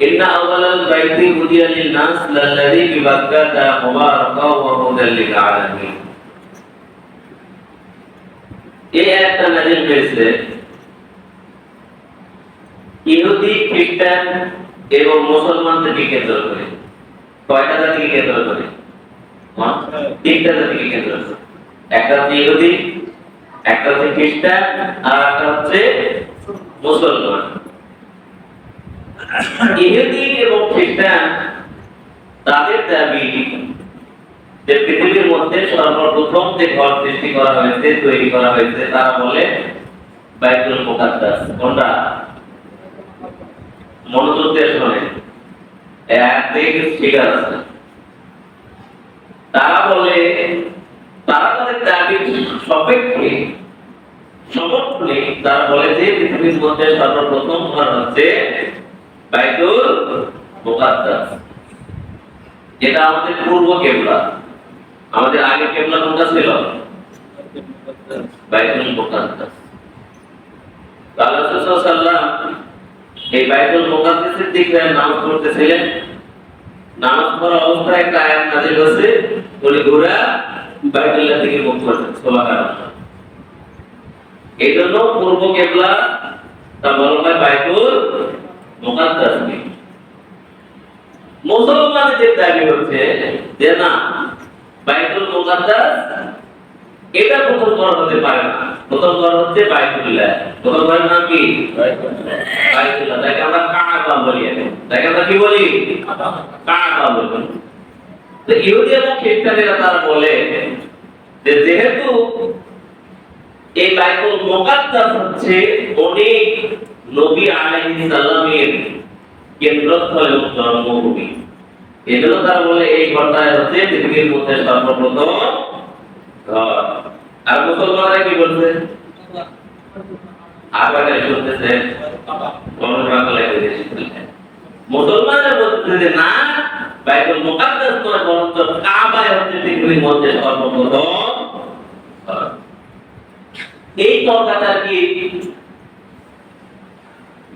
إن أول البيت هدي للناس للذي ببكة مباركا وهدى للعالمين এই একটা নাজিল হয়েছে ইহুদি খ্রিস্টান এবং মুসলমানদেরকে কেন্দ্র করে কয়টা জাতিকে কেন্দ্র করে হ্যাঁ? তিনটা জাতিকে কেন্দ্র করে একটা হচ্ছে ইহুদি একটা হচ্ছে খ্রিস্টান আর একটা হচ্ছে মুসলমান ইহুদি এবং খ্রিস্টান তাদের দাবি যে পৃথিবীর মধ্যে সর্বপ্রথম যে ঘর সৃষ্টি করা হয়েছে, তৈরি করা হয়েছে। তারা বলে বাইতুল মুকাদ্দাস। কোনটা? মনোযোগ দিয়ে শোনে। এক থেকে ফিগার আছে। তারা বলে, তারা তাদের দাবির সপেক্ষে, সমর্থনে তারা বলে যে পৃথিবীর মধ্যে সর্বপ্রথম ঘর হচ্ছে বাইতুল মুকাদ্দাস। যেটা আমাদের পূর্ব কেবলা। আমাদের আগে কেবলা কোনটা ছিল? বাইতুল মুকাদ্দাস। আল্লাহ সাল্লাল্লাহু এই বাইতুল মুকাদ্দাসের দিকে নামাজ পড়তেছিলেন। নামাজ পড়া অবস্থায় একটা আয়াত নাযিল হয়েছে উনি ঘোরা বাইতুল্লাহ দিকে মুখ করতেন সুবহানাল্লাহ। এই জন্য পূর্ব কেবলা তা বলা হয় বাইতুল মুকাদ্দাস মুসলমানদের দাবি হচ্ছে যে, না, বাইতুল এটা প্রথম হতে পারে না। প্রথম হচ্ছে বাইতুল্লাহ। প্রথম নাম কি? বাইতুল্লাহ। আমরা বলি আমরা কি বলি? বলি। তো ইহুদি এবং খ্রিস্টানেরা তারা বলে যে, যেহেতু এই বাইতুল মুকাদ্দাস হচ্ছে অনেক নবী আলাইহিস সালামের কেন্দ্রস্থল এবং জন্মভূমি। এজন্য তারা বলে এই ঘরটায় হচ্ছে পৃথিবীর মধ্যে সর্বপ্রথম আর মুসলমানরা কি বলছে? আবার শুনতেছে মুসলমানরা বলছে যে না, বাইতুল মুকাদ্দাস নয়, বরঞ্চ কাবায় হচ্ছে পৃথিবীর মধ্যে সর্বপ্রথম এই তর্কাটা কি?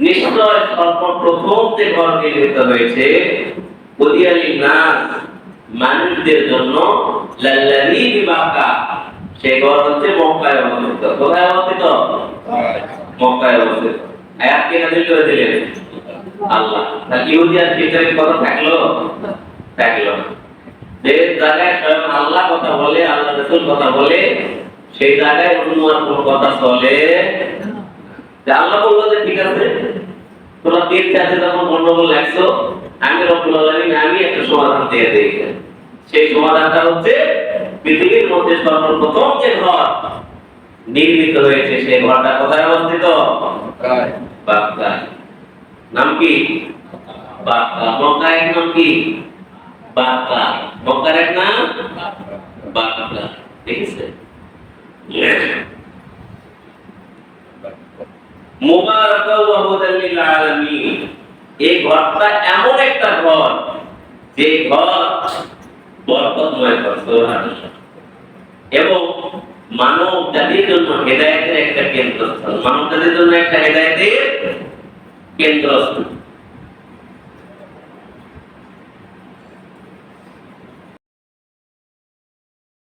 নিশ্চয় সর্বপ্রথম যে ঘর নির্মিত হয়েছে উদিয়ালিন নাস মানুষদের জন্য লাল্লাযী বিবাক্কা সেই ঘর হচ্ছে মক্কায় অবস্থিত। কোথায় অবস্থিত? মক্কায় অবস্থিত। আয়াত কে নাযিল করে দিলেন আল্লাহ। তাহলে ইহুদি আর খ্রিস্টানের কথা থাকল? থাকল। যে জায়গায় স্বয়ং আল্লাহ কথা বলে, আল্লাহ রাসূল কথা বলে, সেই জায়গায় অন্য আর কোনো কথা চলে যে আল্লাহ বলল যে ঠিক আছে তোমরা তীর্থে আছে তখন গন্ডগোল লাগছো আমি রব্বুল আলামিন আমি একটা সমাধান দিয়ে দিই। সেই সমাধানটা হচ্ছে পৃথিবীর মধ্যে সর্বপ্রথম যে ঘর নির্মিত হয়েছে সেই ঘরটা কোথায় অবস্থিত? বাক্কায় নাম কি? বাক্কা মক্কা এক নাম কি? বাক্কা মক্কার এক নাম? বাক্কা দেখেছে মুবারাকা ওয়া হুদাল লিল আলামিন এমন একটা ঘর, যে ঘর বরকতময় ঘর এবং মানব জাতির জন্য হেদায়েতের একটা কেন্দ্রস্থল। মানব জন্য একটা হেদায়েতের কেন্দ্রস্থল।